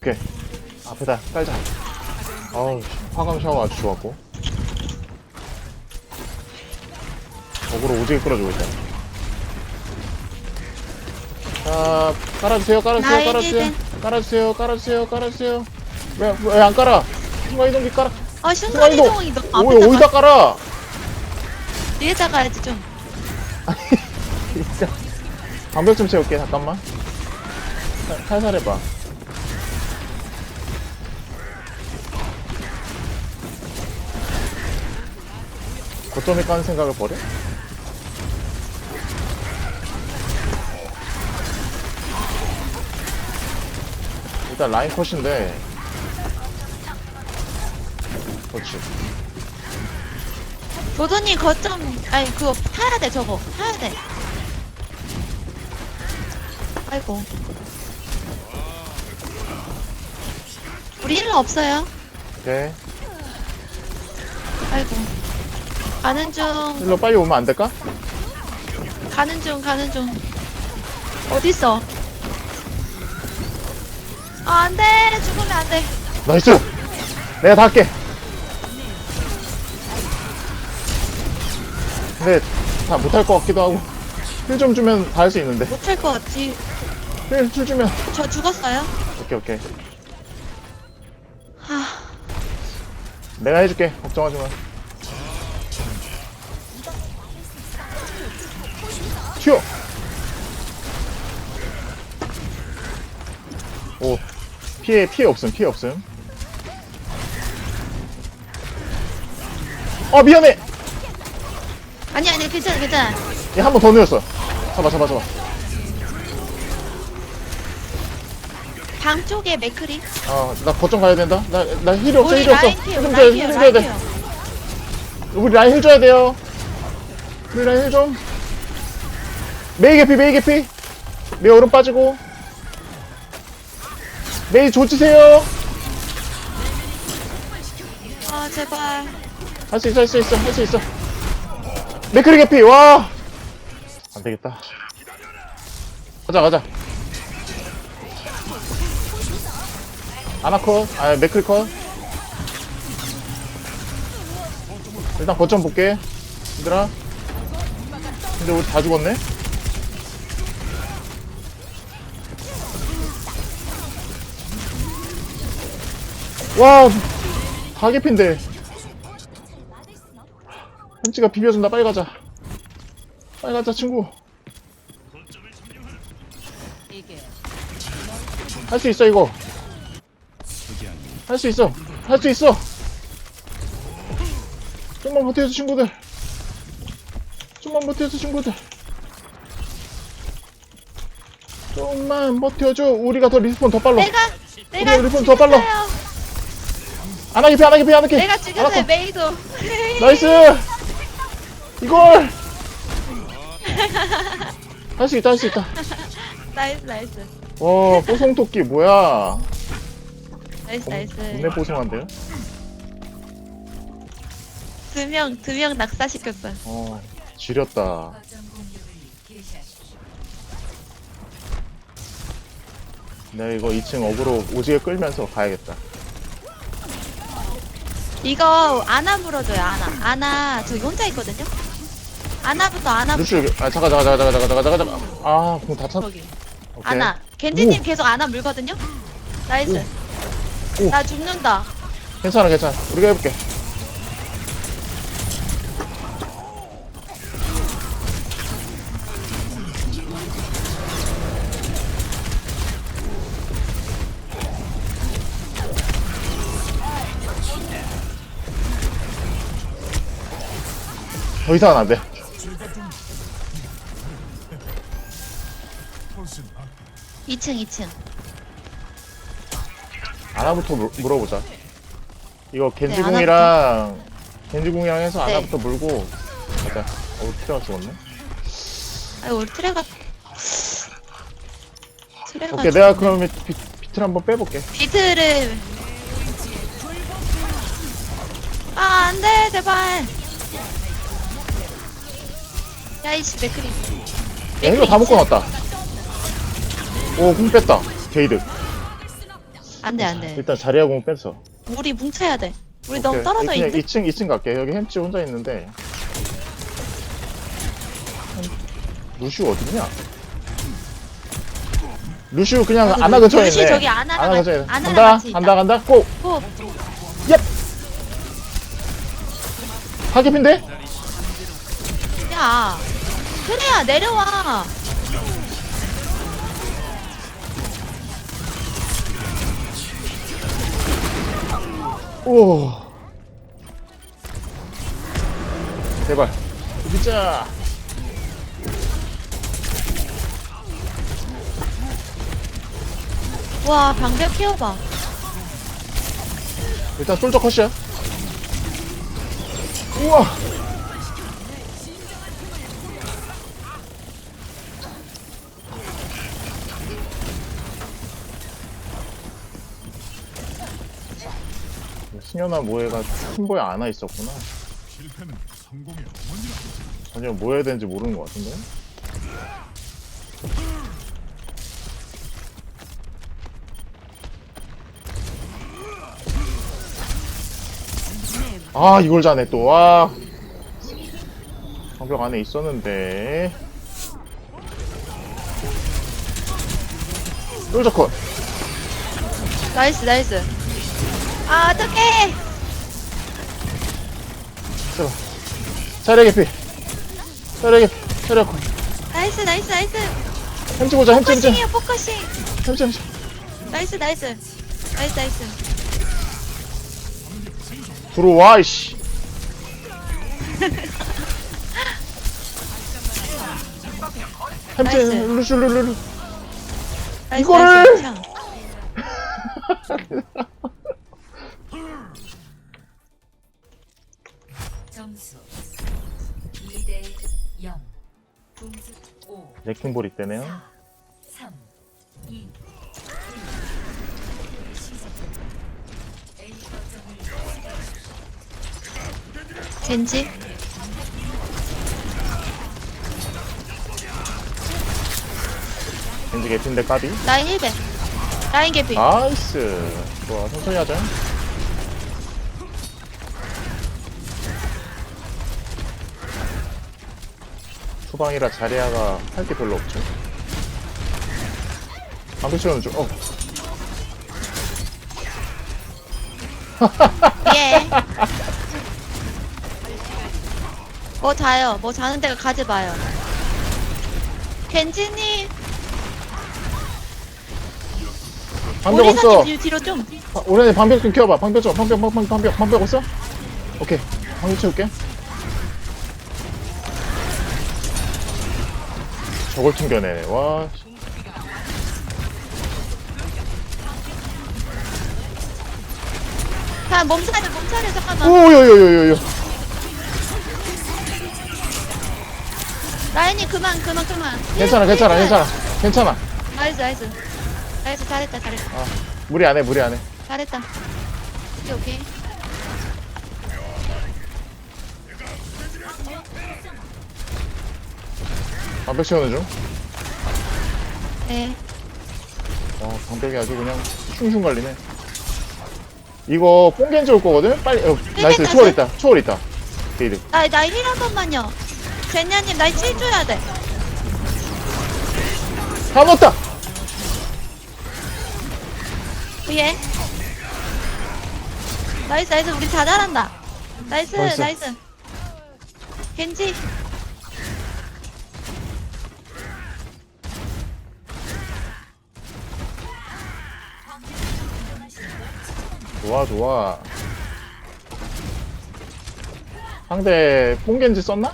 오케이. 앞에다. 깔자. 아우 화강 샤워 아주 좋았고. 어그로 오지게 끌어주고 있다. 자 깔아주세요 깔아주세요 깔아주세요. 된- 깔아주세요 깔아주세요 깔아주세요. 왜 왜 안 깔아? 순간이동기 깔아. 어 순간이동 순간이동이 너오 어디다 앞에다가 깔아? 뒤에다 가야지 좀. 진짜. 방벽 좀 채울게 잠깐만. 살- 살살 해봐 거점에 까는 생각을 버려? 일단 라인 컷인데. 그렇지. 도도님 거점 아니 그거 타야 돼 저거. 타야 돼. 아이고. 우리 힐러 없어요? 오케이 아이고 가는 중. 일로 빨리 오면 안 될까? 가는 중 가는 중. 어딨어? 아 안돼. 죽으면 안돼. 나이스! 내가 다 할게. 근데 다 못할 것 같기도 하고. 힐 좀 주면 다 할 수 있는데. 못할 것 같지? 힐, 힐 주면. 저 죽었어요? 오케이 오케이. 하. 내가 해줄게. 걱정하지 마 튀어. 오 피해 피해 없음 피해 없음. 어 미안해. 아니 아니 괜찮아 괜찮아. 얘한 번 더 넣었어. 잡아 잡아 잡아. 방 쪽에 맥크리? 어나 거점 가야 된다. 나 나 힐이 없어 우리 힐이 없어. 라인 피어 힐좀 줘야 라인 돼 피어 힐좀 줘야 라인 돼. 피어. 우리 라인 힐 줘야 돼요. 우리 라인 힐좀 메이 개피 메이 개피. 메이 오른 빠지고. 메이 조치세요. 아 제발. 할 수 있어 할 수 있어 할 수 있어. 메크리 개피 와. 안되겠다. 가자 가자. 아나컷. 아 메크리 컷. 일단 거점 볼게. 얘들아. 근데 우리 다 죽었네 와 다 개피인데. 현지가 비벼준다. 빨리 가자. 빨리 가자 친구. 할 수 있어 이거. 할 수 있어. 할 수 있어. 좀만 버텨줘 친구들. 좀만 버텨줘 친구들. 좀만 버텨줘. 우리가 더 리스폰 더 빨라. 내가 내가 우리 우리 더 빨라. 죽였어요. 안하게피 안하게피 안하게 내가 죽였어요 메이도. 나이스. 이걸. 할 수 있다 할 수 있다. 나이스 나이스. 와 뽀송토끼 뭐야? 나이스 나이스. 겁내 뽀송한데요? 두명 두 명 낙사시켰어 어 지렸다. 내가 이거 2층 어그로 오지게 끌면서 가야겠다 이거 아나 물어줘요 아나. 아나 저기 혼자 있거든요? 아나부터 아나부터. 루시 아 잠깐 잠깐 잠깐 잠깐 잠깐 잠깐 잠깐. 아공다 찼.. 거기. 오케이. 아나. 겐지님 계속 아나 물거든요? 나이스. 오. 나 죽는다. 괜찮아 괜찮아. 우리가 해볼게 이상은 안돼 2층 2층 아나부터 물, 물어보자. 이거 네, 겐지궁이랑 겐지궁이랑 해서 네. 아나부터 물고 가자. 어우 트레가 죽었네. 우리 트레가 트레가 오케이 내가 그러면 비, 비트를 한번 빼볼게. 비트를 아 안돼 제발 야이씨 맥크리 야 이거 다 묶어놨다. 오궁 뺐다. 게이드. 안돼 안돼. 일단 자리하고 공 뺐어. 우리 뭉쳐야 돼. 우리 너무. 떨어져 그냥 있는데. 2층 2층 갈게. 여기 햄찌 혼자 있는데. 루시우 어딨냐? 루시우 그냥 아, 안나 근처에 루시우 있네. 저기 안나랑 안나 같이- 근처에 있네. 안나랑 간다 같이 있다. 간다 간다 고! 고. 얍! 하기핀데? 야. 그래야 내려와. 오. 제발. 진짜. 와 방벽 키워봐. 일단 솔저 컷이야. 우와. 승현아 모해가 팀보에 안와 있었구나. 실패는 성공의 어머니라. 전혀 뭐 해야 되는지 모르는 것 같은데. 아 이걸 자네 또 와. 방벽 안에 있었는데. 솔저 컷. 나이스 나이스. 아 어떡해. 제발. 차례 개피. 차례 개피. 차례 컷. 나이스 나이스 나이스. 햄치 보자 햄치 햄치. 포커싱이야 포커싱. 햄치 햄치. 나이스 나이스. 나이스 나이스. 들어와 이씨. 햄치 나이스. 루루루루. 나이스 이거를! 나이스. 참. 점수 2대 0 공수 5 레킹볼 있대네요. 3 2 1 시작 A 거점을 겐지. 겐지 개피인데 까비. 라인 1배. 라인 개피. 나이스. 좋아 천천히 하자. 후방이라 자리아가 할 게 별로 없죠. 방패 채우는 중. 어. 예. 뭐 자요. 뭐 자는 데가 가지 마요. 겐지님. 방벽 없어. 사님 뒤로, 뒤로 좀. 아, 오렌지 방벽 좀 키워봐. 방벽 좀. 방벽, 방벽, 방벽, 방벽 없어? 오케이. 방벽 채울게. 저걸 튕겨내네. 와. 씨. 자, 몸살려, 몸살려, 잠깐만. 오요요요요요. 라인이 그만, 그만, 그만. 괜찮아, 힐, 괜찮아, 힐. 괜찮아. 괜찮아. 나이스, 나이스. 나이스, 잘했다, 잘했다. 아, 무리 안 해, 무리 안 해. 잘했다. 오케이, 오케이. 방벽 채우는 중. 네. 어, 방벽이 아주 그냥 슝슝 갈리네. 이거 뽕겐지 올 거거든? 빨리, 어, 나이스. 초월 있다, 초월 있다. 게이드. 나, 나 힐 한 번만요. 제냐님, 나 힐 줘야 돼. 다 먹었다! 위에. 나이스, 나이스. 우리 다 잘한다. 나이스, 나이스. 나이스. 겐지. 좋아, 좋아. 상대 뽕겐지 썼나?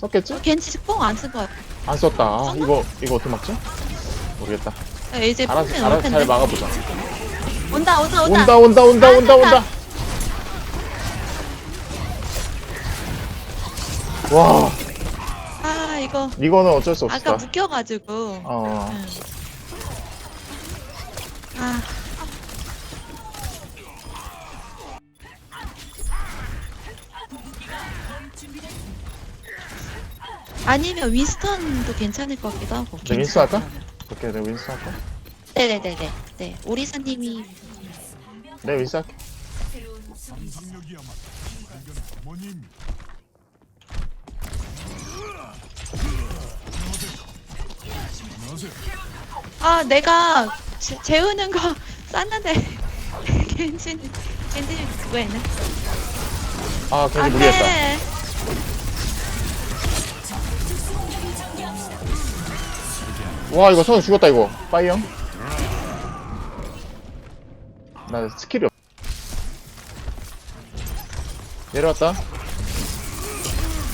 썼겠지? 겐지 뽕안 쓴 거야. 안 썼다. 아, 이거, 이거 어떻게 막지? 모르겠다. 네, 이제 알아서, 뽕은 올 알아서 텐데. 잘 막아보자. 온다, 온다, 온다. 온다, 온다, 온다, 아, 온다, 온다. 와, 아, 이거. 이거는 어쩔 수 아까. 묶여가지고. 어, 응. 아니면 윈스턴도 괜찮을 것 같기도 하고. 네, 윈스 할까? 오케이, 내가 윈스 할까? 네네네네. 네. 오리사님이 네 윈스 할게. 아 내가 재, 재우는 거 쌌는데 겐지는 왜 있네? 아 괜히 무리했다 안돼. 와 이거 선우 죽었다 이거. 빠이 형나 스킬이 없 내려왔다.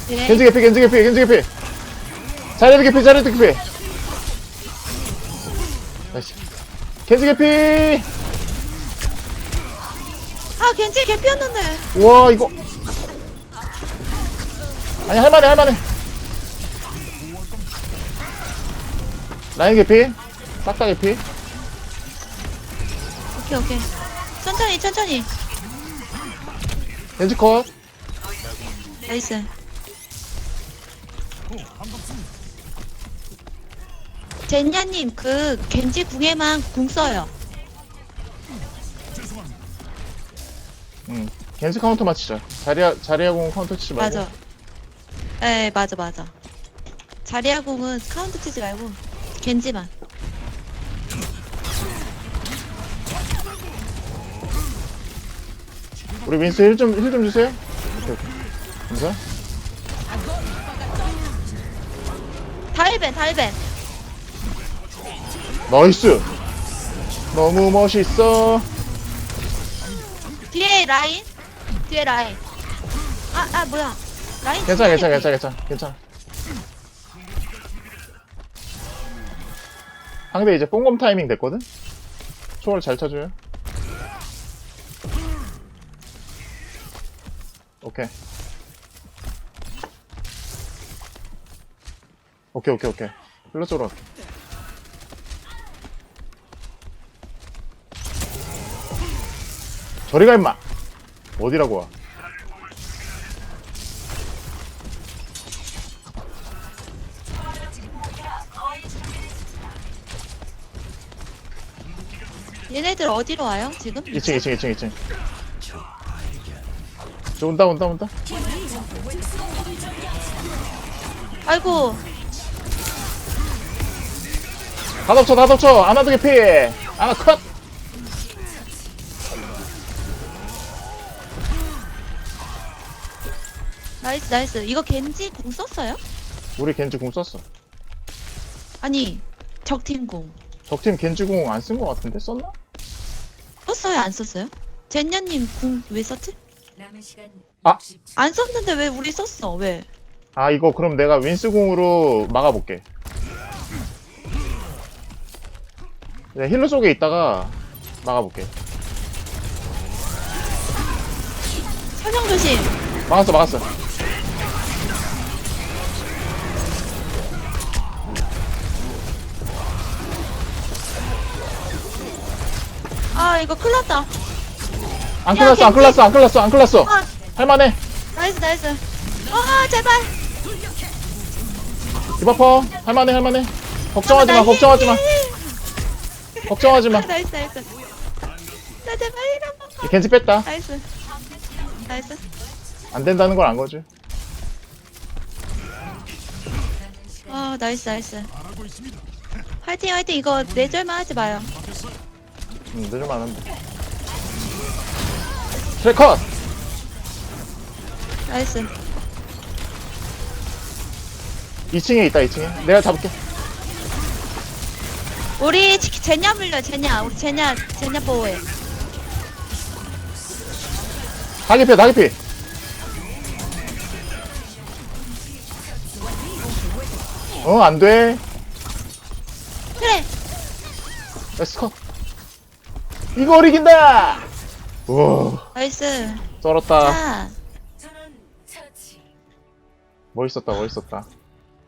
네. 겐지 개피 겐지 개피 겐지 개피. 자리도 개피 자리도 개피. 나이스. 겐지 개피. 아 겐지 개피였는데. 와 이거. 아니 할만해 할만해 라인 개피 싹 다 개피 오케이 오케이. 천천히 천천히. 겐지 컷 나이스. 젠야님 그 겐지 궁에만 궁 써요. 응. 겐지 카운터 맞히자 자리야 자리야 공 카운터 치지 말고 맞아. 에 맞아 맞아. 자리아 궁은 카운트 치지 말고 겐지만. 우리 윈스 힐 좀 힐 좀 주세요 오케이, 오케이. 감사 달벤 달벤. 나이스 너무 멋있어 뒤에 라인. 뒤에 라인. 아 아 뭐야. 라인. 괜찮아. 괜찮아 괜찮아 괜찮아 상대 이제 뽕검 타이밍 됐거든? 초월 잘 쳐줘요. 오케이. 오케이 오케이 오케이. 흘러 쪽으로. 저리 가 임마. 어디라고 와 얘네들 어디로 와요 지금? 2층 2층 2층 2층. 저 온다 온다 온다. 아이고. 다 덮쳐 다 덮쳐. 안 하도 개피 아나 컷. 나이스 나이스. 이거 겐지 궁 썼어요? 우리 겐지 궁 썼어. 아니 적팀 궁. 적팀 겐지 궁안쓴 거 같은데? 썼나? 썼어요 안 썼어요? 젠야님 궁 왜 썼지? 아. 60초. 안 썼는데 왜 우리 썼어 왜? 아 이거 그럼 내가 윈스 궁으로 막아볼게 네, 힐러 쪽에 있다가 막아볼게 설명 조심. 막았어 막았어 아 이거 큰일 났다. 안 야, 클났어 안 겐지. 클났어 안 클났어 안 클났어 아 할만해 나이스 나이스. 아 제발. 디바퍼 할만해 할만해 걱정하지 마 걱정하지 마 걱정하지 마 아, 나이스 나이스. 나 제발 이런 거. 겐지 뺐다 나이스. 나이스. 안 된다는 걸 안 거지 아 나이스 나이스. 화이팅 화이팅 이거 내절만 하지 마요. 응 늦으면 안 돼. 트래컷 나이스. 2층에 있다 2층에 내가 잡을게 우리 지- 제냐 물려 제냐 우리 제냐 제냐 보호해. 다기피 다기피 어 안 돼 그래. 에스컷 이걸 이긴다 우와 나이스. 쩔었다 자. 멋있었다 멋있었다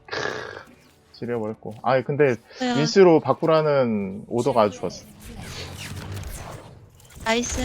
크으, 지려버렸고 아 근데. 윈스로 바꾸라는 오더가 아주 좋았어 나이스.